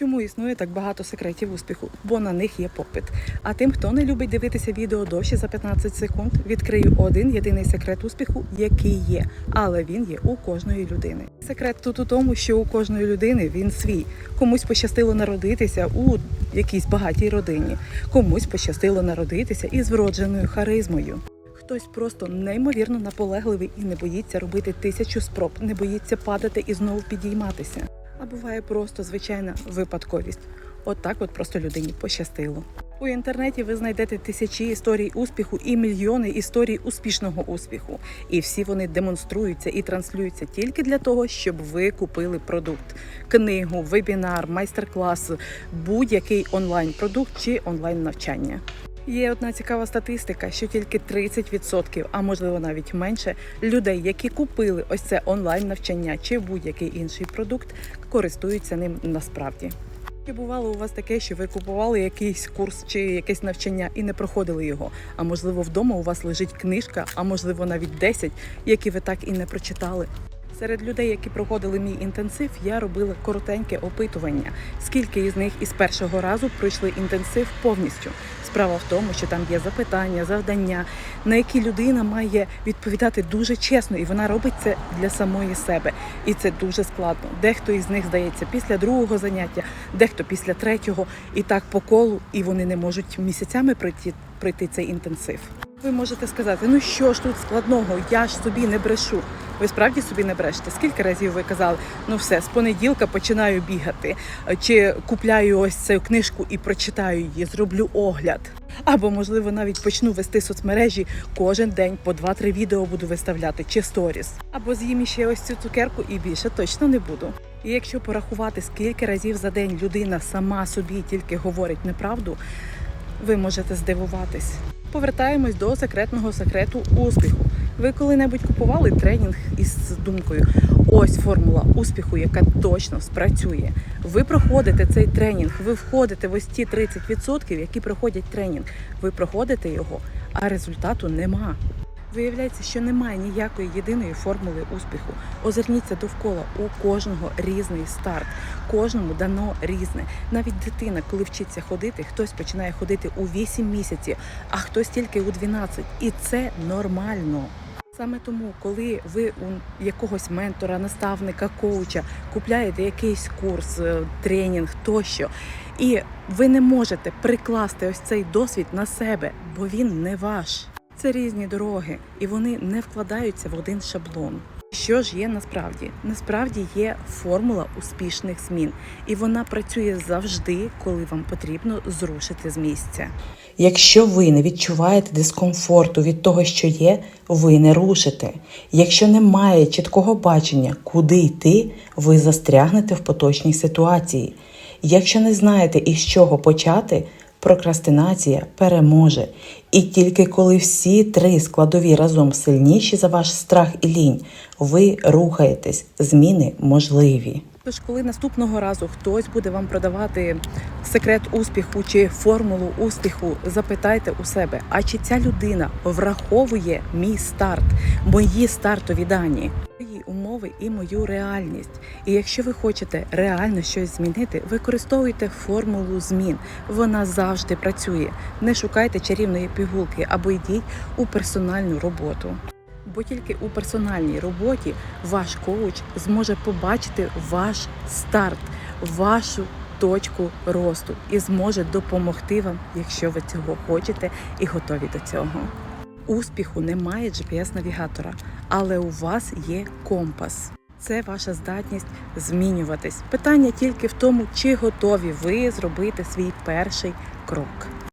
Чому існує так багато секретів успіху? Бо на них є попит. А тим, хто не любить дивитися відео довше за 15 секунд, відкрию один єдиний секрет успіху, який є, але він є у кожної людини. Секрет тут у тому, що у кожної людини він свій. Комусь пощастило народитися у якійсь багатій родині, комусь пощастило народитися із вродженою харизмою. Хтось просто неймовірно наполегливий і не боїться робити тисячу спроб, не боїться падати і знову підійматися. Буває просто звичайна випадковість. От так от просто людині пощастило. У інтернеті ви знайдете тисячі історій успіху і мільйони історій успішного успіху. І всі вони демонструються і транслюються тільки для того, щоб ви купили продукт, книгу, вебінар, майстер-клас, будь-який онлайн-продукт чи онлайн-навчання. Є одна цікава статистика, що тільки 30%, а можливо навіть менше, людей, які купили ось це онлайн навчання чи будь-який інший продукт, користуються ним насправді. Чи бувало у вас таке, що ви купували якийсь курс чи якесь навчання і не проходили його? А можливо, вдома у вас лежить книжка, а можливо навіть 10, які ви так і не прочитали. Серед людей, які проходили мій інтенсив, я робила коротеньке опитування, скільки із них із першого разу пройшли інтенсив повністю. Справа в тому, що там є запитання, завдання, на які людина має відповідати дуже чесно, і вона робить це для самої себе. І це дуже складно. Дехто із них здається після другого заняття, дехто після третього, і так по колу, і вони не можуть місяцями пройти, пройти цей інтенсив. Ви можете сказати, ну що ж тут складного, я ж собі не брешу. Ви справді собі не брешете? Скільки разів ви казали, ну все, з понеділка починаю бігати, чи купляю ось цю книжку і прочитаю її, зроблю огляд. Або, можливо, навіть почну вести соцмережі кожен день по 2-3 відео буду виставляти чи сторіс. Або з'їм ще ось цю цукерку і більше точно не буду. І якщо порахувати, скільки разів за день людина сама собі тільки говорить неправду, ви можете здивуватись. Повертаємось до секретного секрету успіху. Ви коли-небудь купували тренінг із думкою: ось формула успіху, яка точно спрацює. Ви проходите цей тренінг, ви входите в ось ті 30%, які проходять тренінг. Ви проходите його, а результату нема. Виявляється, що немає ніякої єдиної формули успіху. Озирніться довкола у кожного різний старт, кожному дано різне. Навіть дитина, коли вчиться ходити, хтось починає ходити у 8 місяців, а хтось тільки у 12. І це нормально. Саме тому, коли ви у якогось ментора, наставника, коуча купляєте якийсь курс, е, тренінг тощо, і ви не можете прикласти ось цей досвід на себе, бо він не ваш. Це різні дороги, і вони не вкладаються в один шаблон. Що ж є насправді? Насправді є формула успішних змін, і вона працює завжди, коли вам потрібно зрушити з місця. Якщо ви не відчуваєте дискомфорту від того, що є, ви не рушите. Якщо немає чіткого бачення, куди йти, ви застрягнете в поточній ситуації. Якщо не знаєте із чого почати, прокрастинація переможе. І тільки коли всі три складові разом сильніші за ваш страх і лінь, ви рухаєтесь, зміни можливі. Тож, коли наступного разу хтось буде вам продавати секрет успіху чи формулу успіху, запитайте у себе, а чи ця людина враховує мій старт, мої стартові дані, умови і мою реальність. І якщо ви хочете реально щось змінити, використовуйте формулу змін. Вона завжди працює. Не шукайте чарівної пігулки або йдіть у персональну роботу. Бо тільки у персональній роботі ваш коуч зможе побачити ваш старт, вашу точку росту і зможе допомогти вам, якщо ви цього хочете і готові до цього. Успіху немає GPS-навігатора, але у вас є компас. Це ваша здатність змінюватись. Питання тільки в тому, чи готові ви зробити свій перший крок.